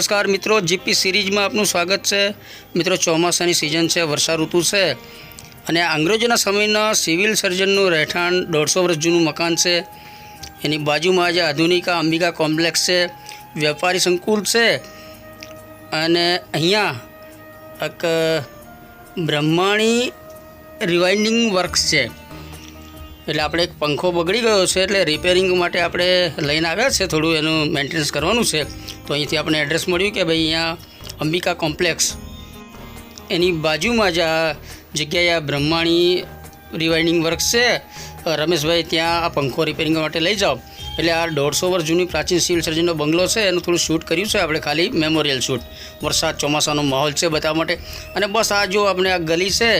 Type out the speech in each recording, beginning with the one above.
નમસ્કાર મિત્રો જીપી સિરીઝમાં આપનું સ્વાગત છે. મિત્રો, ચોમાસાની સિઝન છે વર્ષા ઋતુ છે અને અંગ્રેજોના સમયના સિવિલ સર્જનનું રહેઠાણ દોઢસો વર્ષ જૂનું મકાન છે. એની બાજુમાં આજે આધુનિકા અંબિકા કોમ્પ્લેક્સ છે, વેપારી સંકુલ છે અને અહીંયા એક બ્રહ્માણી રિવાઇન્ડિંગ વર્ક્સ છે. એટલે આપણે એક પંખો બગડી ગયો છે, એટલે રિપેરિંગ માટે આપણે લઈને આવ્યા છે, થોડું એનું મેન્ટેનન્સ કરવાનું છે. તો અહીંથી આપણને એડ્રેસ મળ્યું કે ભાઈ અહીંયા અંબિકા કોમ્પ્લેક્સ એની બાજુમાં જ આ જગ્યાએ આ બ્રહ્માણી રિવાઇન્ડિંગ વર્ક છે. રમેશભાઈ, ત્યાં આ પંખો રિપેરિંગ માટે લઈ જાઓ. એટલે આ દોઢસો વર્ષ જૂની પ્રાચીન સિવિલ સર્જનનો બંગલો છે, એનું થોડું શૂટ કર્યું છે આપણે ખાલી મેમોરિયલ શૂટ વરસાદ ચોમાસાનો માહોલ છે બતાવવા માટે. અને બસ આ જો આપણે આ ગલી છે,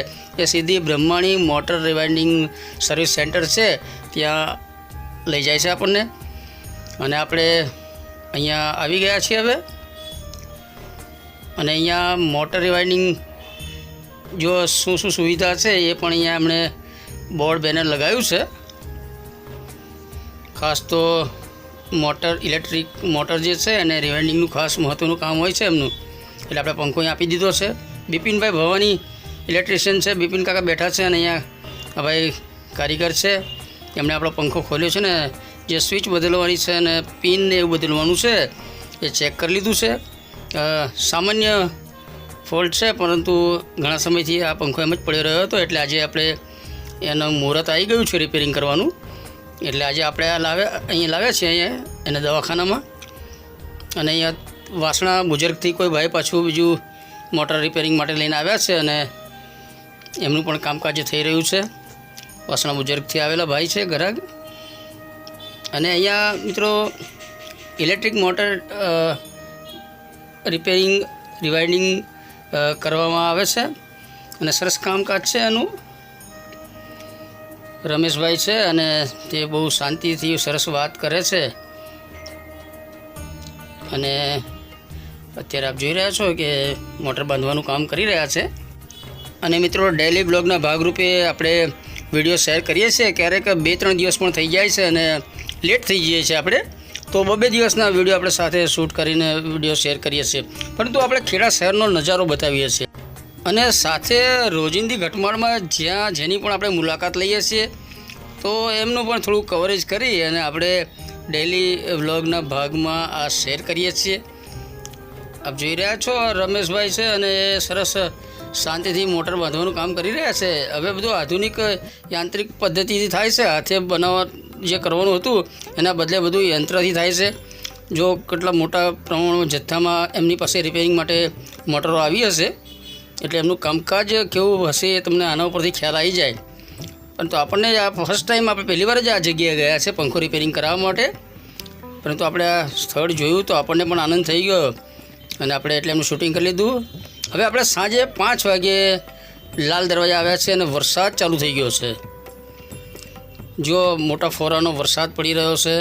એ સીધી Brahmani motor rewinding service centre છે. ત્યાં લઈ જાય છે આપણને. અને આપણે અહીંયા આવી ગયા છીએ હવે. અને અહીંયા મોટર રિવાઇન્ડિંગ જો શું શું સુવિધા છે એ પણ અહીંયા એમણે બોર્ડ બેનર લગાવ્યું છે. ખાસ તો મોટર ઇલેક્ટ્રિક મોટર જે છે અને રિવાઇન્ડિંગનું ખાસ મહત્ત્વનું કામ હોય છે એમનું. એટલે આપણે પંખો અહીંયા આપી દીધો છે. બિપિનભાઈ ભવાની ઇલેક્ટ્રિશિયન છે. બિપિન કાકા બેઠા છે અને અહીંયા ભાઈ કારીગર છે. એમણે આપણો પંખો ખોલ્યો છે ને જે સ્વિચ બદલવાની છે અને પિન ને એવું બદલવાનું છે, એ ચેક કરી લીધું છે. સામાન્ય ફોલ્ટ છે, પરંતુ ઘણા સમયથી આ પંખો એમ જ પડ્યો રહ્યો હતો, એટલે આજે આપણે એનું મુહૂર્ત આવી ગયું છે રિપેરિંગ કરવાનું. એટલે આજે આપણે આ લાવે, અહીંયા લાવ્યા છીએ અહીંયા, એના દવાખાનામાં. અને અહીંયા વાસણા બુજર્ગથી કોઈ ભાઈ પાછું બીજું મોટર રિપેરિંગ માટે લઈને આવ્યા છે અને એમનું પણ કામકાજ થઈ રહ્યું છે. વાસણા બુજર્ગથી આવેલા ભાઈ છે ગ્રાહક અને અહીંયા મિત્રો ઇલેક્ટ્રિક મોટર રિપેરિંગ રિવાઇન્ડિંગ કરવામાં આવે છે. અને સરસ કામકાજ છે એનું. રમેશભાઈ છે અને તે બહુ શાંતિથી સરસ વાત કરે છે. અને અત્યારે આપ જોઈ રહ્યા છો કે મોટર બાંધવાનું કામ કરી રહ્યા છે. અને મિત્રો ડેલી બ્લોગના ભાગરૂપે આપણે વીડિયો શેર કરીએ છીએ. ક્યારેક બે ત્રણ દિવસ પણ થઈ જાય છે અને લેટ થઈ જઈએ છીએ આપણે. તો બબે દિવસના વીડિયો આપણે સાથે શૂટ કરીને વીડિયો શેર કરીએ છીએ. પરંતુ આપણે ખેડા શહેરનો નજારો બતાવીએ છીએ. અને સાથે રોજિંદી ઘટમાળમાં જ્યાં જેની પણ આપણે મુલાકાત લઈએ છીએ, તો એમનું પણ થોડું કવરેજ કરી અને આપણે ડેલી વ્લોગના ભાગમાં આ શેર કરીએ છીએ. આપ જોઈ રહ્યા છો, રમેશભાઈ છે અને એ સરસ શાંતિથી મોટર બાંધવાનું કામ કરી રહ્યા છે. હવે બધું આધુનિક યાંત્રિક પદ્ધતિથી થાય છે. હાથે બનાવવા જે કરવાનું હતું, એના બદલે બધું યંત્રથી થાય છે. જો કેટલા મોટા પ્રમાણમાં જથ્થામાં એમની પાસે રિપેરિંગ માટે મોટરો આવી હશે, એટલે એમનું કામકાજ કેવું હશે એ તમને આના ઉપરથી ખ્યાલ આવી જાય. પરંતુ આપણને આ ફર્સ્ટ ટાઈમ આપણે પહેલી વાર જ આ જગ્યાએ ગયા છે પંખો રિપેરિંગ કરાવવા માટે. પરંતુ આપણે આ સ્થળ જોયું તો આપણને પણ આનંદ થઈ ગયો અને આપણે એટલે એમનું શૂટિંગ કરી લીધું. હવે આપણે સાંજે પાંચ વાગે લાલ દરવાજા આવ્યા છે અને વરસાદ ચાલુ થઈ ગયો છે. જો મોટા ફોરાનો વરસાદ પડી રહ્યો છે,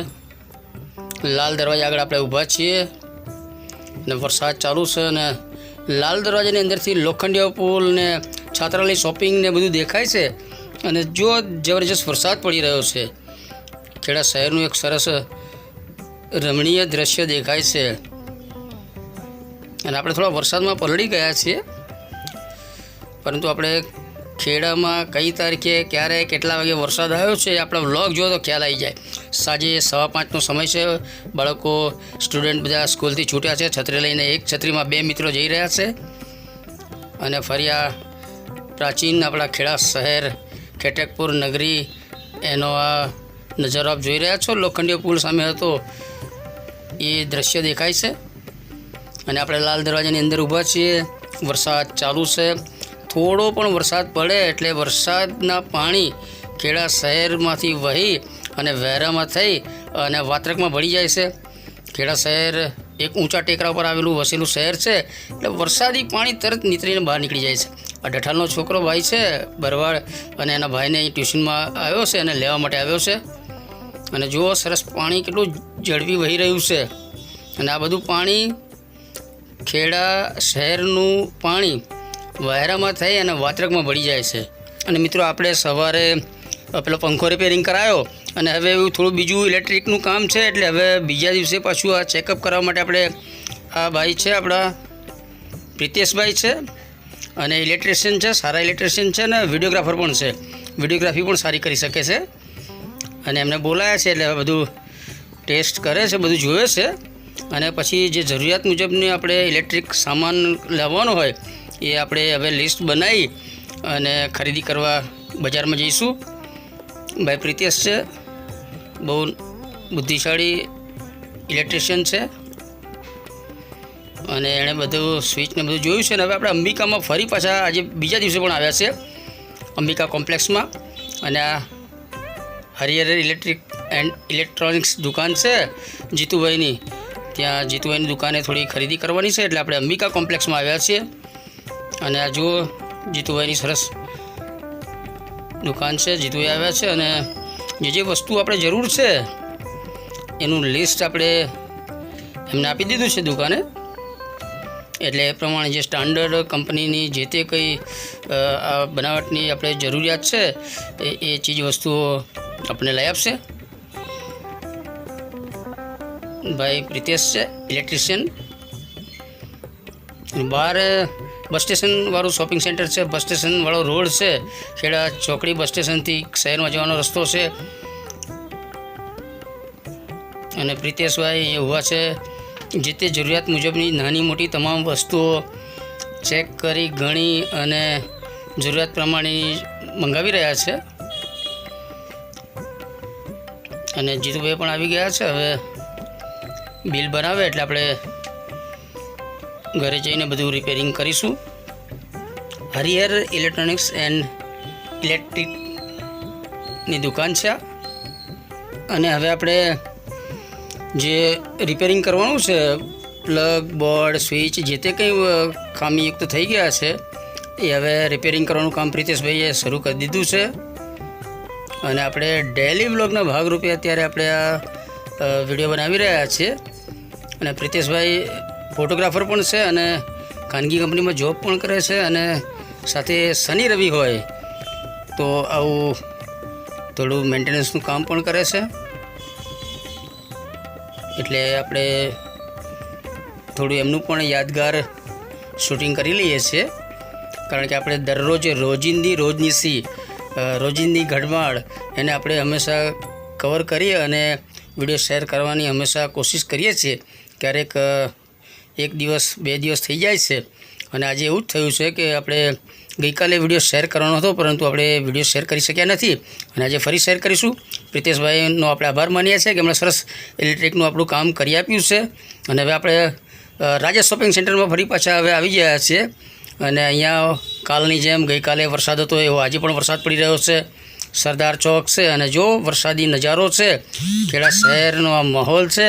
લાલ દરવાજા આગળ આપણે ઊભા છીએ અને વરસાદ ચાલુ છે અને લાલ દરવાજાની અંદરથી લોખંડિયા પુલ ને છાત્રાલય શોપિંગ ને બધું દેખાય છે અને જો જબરજસ્ત વરસાદ પડી રહ્યો છે, ખેડા શહેરનું એક સરસ રમણીય દ્રશ્ય દેખાય છે. અને આપણે થોડા વરસાદમાં પલળી ગયા છીએ, પરંતુ આપણે ખેડામાં કઈ તારીખે, ક્યારે, કેટલા વાગે વરસાદ આવ્યો છે આપણા વ્લોગ જો તો ખ્યાલ આવી જાય. સાંજે સવા પાંચનો સમય છે. બાળકો, સ્ટુડન્ટ બધા સ્કૂલથી છૂટ્યા છે. છત્રી લઈને એક છત્રીમાં બે મિત્રો જઈ રહ્યા છે. અને ફરી આ પ્રાચીન આપણા ખેડા શહેર, ખેટકપુર નગરી, એનો આ નજર આપ જોઈ રહ્યા છો. લોખંડીય પુલ સામે હતો. એ દ્રશ્ય દેખાય છે. અને આપણે લાલ દરવાજાની અંદર ઊભા છીએ. વરસાદ ચાલુ છે. થોડો પણ વરસાદ પડે એટલે વરસાદના પાણી ખેડા શહેરમાંથી વહી અને વહેરામાં થઈ અને વાત્રકમાં ભળી જાય છે. ખેડા શહેર એક ઊંચા ટેકરા પર આવેલું વસેલું શહેર છે એટલે વરસાદી પાણી તરત નીતરીને બહાર નીકળી જાય છે. આ ડઠાલનો છોકરો ભાઈ છે બરવાડ અને એના ભાઈને અહીં ટ્યુશનમાં આવ્યો છે અને લેવા માટે આવ્યો છે. અને જુઓ સરસ પાણી કેટલું ઝડપી વહી રહ્યું છે. અને આ બધું પાણી ખેડા શહેરનું પાણી વહેરામાં થઈ અને વાત્રકમાં ભળી જાય છે. અને મિત્રો, આપણે સવારે પેલો પંખો રિપેરિંગ કરાયો અને હવે એવું થોડું બીજું ઇલેક્ટ્રિકનું કામ છે એટલે હવે બીજા દિવસે પાછું આ ચેકઅપ કરવા માટે આપણે આ ભાઈ છે, આપણા પ્રિતેશભાઈ છે અને ઇલેક્ટ્રિશિયન છે, સારા ઇલેક્ટ્રિશિયન છે ને વિડીયોગ્રાફર પણ છે. વિડીયોગ્રાફી પણ સારી કરી શકે છે. અને એમને બોલાયા છે એટલે હવે બધું ટેસ્ટ કરે છે, બધું જોવે છે. અને પછી જે જરૂરિયાત મુજબની આપણે ઇલેક્ટ્રિક સામાન લાવવાનો હોય એ આપણે હવે લિસ્ટ બનાવી અને ખરીદી કરવા બજારમાં જઈશું. ભાઈ પ્રિતેશ છે. બહુ બુદ્ધિશાળી ઇલેક્ટ્રિશિયન છે. અને એણે બધું સ્વિચ ને બધું જોયું છે ને હવે આપણે અંબિકામાં ફરી પાછા આજે બીજા દિવસે પણ આવ્યા છે. અંબિકા કોમ્પ્લેક્સમાં. અને આ હરિહર ઇલેક્ટ્રિક એન્ડ ઇલેક્ટ્રોનિક્સ દુકાન છે જીતુભાઈની. ત્યાં જીતુભાઈની દુકાને થોડી ખરીદી કરવાની છે એટલે આપણે અંબિકા કોમ્પ્લેક્સમાં આવ્યા છીએ. અને આ જુઓ, જીતુભાઈની સરસ દુકાન છે, જીતુભાઈ આવ્યા છે અને જે જે વસ્તુ આપણે જરૂર છે, એનું લિસ્ટ આપણે એમને આપી દીધું છે દુકાને. એટલે એ પ્રમાણે જે સ્ટાન્ડર્ડ કંપનીની જે તે કંઈ બનાવટની આપણે જરૂરિયાત છે, એ એ ચીજ વસ્તુઓ આપણને લઈ આપશે. ભાઈ પ્રિતેશ છે ઇલેક્ટ્રિશિયન બહાર બસ સ્ટેશનવાળું શોપિંગ સેન્ટર છે, બસ સ્ટેશન વાળો રોડ છે, ખેડા ચોકડી બસ સ્ટેશનથી શહેરમાં જવાનો રસ્તો છે. અને પ્રિતેશભાઈ એ ઊભા છે. જે તે જરૂરિયાત મુજબની નાની મોટી તમામ વસ્તુઓ ચેક કરી, ગણી અને જરૂરિયાત પ્રમાણે મંગાવી રહ્યા છે. અને જીતુભાઈ પણ આવી ગયા છે. હવે બિલ બનાવે એટલે આપણે ઘરે જઈને બધું રિપેરિંગ કરીશું. હરિહર ઇલેક્ટ્રોનિક્સ એન્ડ ઇલેક્ટ્રિકની દુકાન છે અને હવે આપણે જે રિપેરિંગ કરવાનું છે પ્લગ બોર્ડ સ્વિચ જે તે કંઈ ખામીયુક્ત થઈ ગયા છે, એ હવે રિપેરિંગ કરવાનું કામ પ્રિતેશભાઈએ શરૂ કરી દીધું છે. અને આપણે ડેલી બ્લોગના ભાગરૂપે અત્યારે આપણે આ વીડિયો બનાવી રહ્યા છીએ. અને પ્રિતેશભાઈ ફોટોગ્રાફર પણ છે અને ખાનગી કંપનીમાં જોબ પણ કરે છે અને સાથે શનિ રવિ હોય તો આવું થોડું મેન્ટેનન્સનું કામ પણ કરે છે. એટલે આપણે થોડું એમનું પણ યાદગાર શૂટિંગ કરી લઈએ છીએ. કારણ કે આપણે દરરોજ રોજિંદી રોજનીસી રોજિંદી ઘડમાળ એને આપણે હંમેશા કવર કરીએ અને વીડિયો શેર કરવાની હંમેશા કોશિશ કરીએ છીએ. ક્યારેક એક દિવસ, બે દિવસ થઈ જાય છે. અને આજે એવું જ થયું છે કે આપણે ગઈકાલે વીડિયો શેર કરવાનો હતો, પરંતુ આપણે વીડિયો શેર કરી શક્યા નથી. અને આજે ફરી શેર કરીશું. પ્રિતેશભાઈનો આપણે આભાર માનીએ છીએ કે એમણે સરસ ઇલેક્ટ્રિકનું આપણું કામ કરી આપ્યું છે. અને હવે આપણે રાજા શોપિંગ સેન્ટરમાં ફરી પાછા હવે આવી ગયા છીએ. અને અહીંયા કાલની જેમ ગઈકાલે વરસાદ હતો, એવો આજે પણ વરસાદ પડી રહ્યો છે. સરદાર ચોક છે અને જો વરસાદી નજારો છે, ખેડા શહેરનો આ માહોલ છે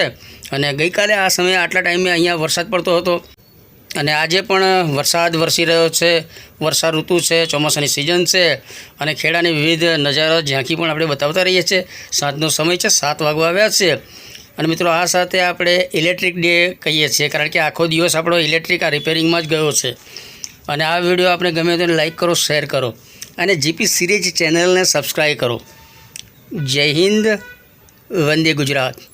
અને ગઈકાલે આ સમયે આટલા ટાઈમે અહીંયા વરસાદ પડતો હતો. અને આજે પણ વરસાદ વરસી રહ્યો છે વર્ષા ઋતુ છે, ચોમાસાની સિઝન છે અને ખેડાની વિવિધ નજારા ઝાંખી પણ આપણે બતાવતા રહીએ છીએ. સાંજનો સમય છે, સાત વાગવા આવ્યા છે. અને મિત્રો આ સાથે આપણે ઇલેક્ટ્રિક ડે કહીએ છીએ, કારણ કે આખો દિવસ આપણો ઇલેક્ટ્રિક આ રિપેરિંગમાં જ ગયો છે. અને આ વીડિયો આપણે ગમે તેને લાઇક કરો શેર કરો. અને જીપી સિરીઝ ચેનલને સબસ્ક્રાઈબ કરો. જય હિન્દ, વંદે ગુજરાત.